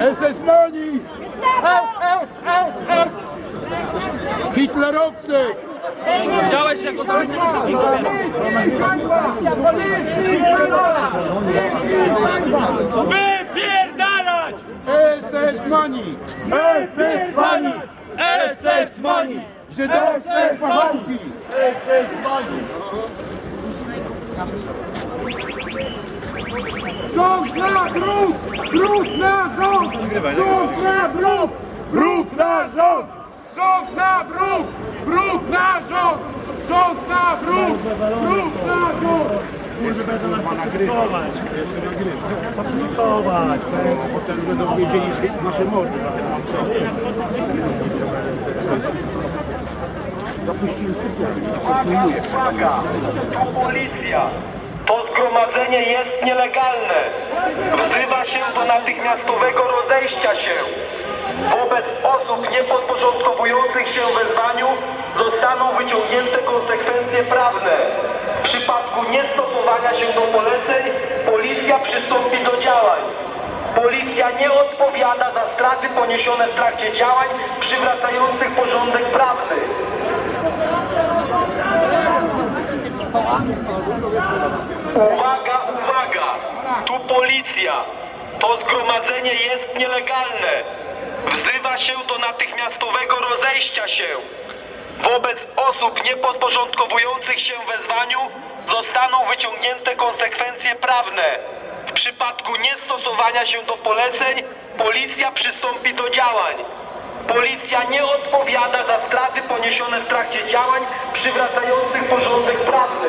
SS nani! Hitlerowcy! Widziałeś jak Wypierdalać! SS mani! SS mani! SS mani! Żydowskie SS mani! SS mani! Rząd na drut! Drut na rząd! Rząd na drut! Bruk na rząd! Rząd na bruk! Bruk na rząd! Rząd na bruk! Bruk na rząd! Nasze mordy. Zapuściłem specjalnie, tak się filmuje. Uwaga! Tu policja! To zgromadzenie jest nielegalne. Wzywa się do natychmiastowego rozejścia się. Wobec osób niepodporządkowujących się wezwaniu zostaną wyciągnięte konsekwencje prawne. W przypadku niestosowania się do poleceń policja przystąpi do działań. Policja nie odpowiada za straty poniesione w trakcie działań przywracających porządek prawny. Uwaga, uwaga! Tu policja! To zgromadzenie jest nielegalne! Wzywa się do natychmiastowego rozejścia się! Wobec osób niepodporządkowujących się wezwaniu zostaną wyciągnięte konsekwencje prawne. W przypadku niestosowania się do poleceń policja przystąpi do działań. Policja nie odpowiada za straty poniesione w trakcie działań przywracających porządek prawny.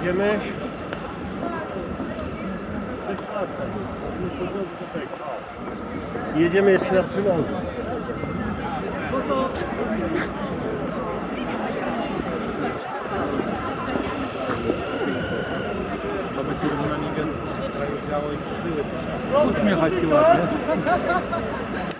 Idziemy. Jedziemy jeszcze na przyląd. Osoby, które na nie wiedzą, co się działo i przeżyły. Uśmiechać się ładnie.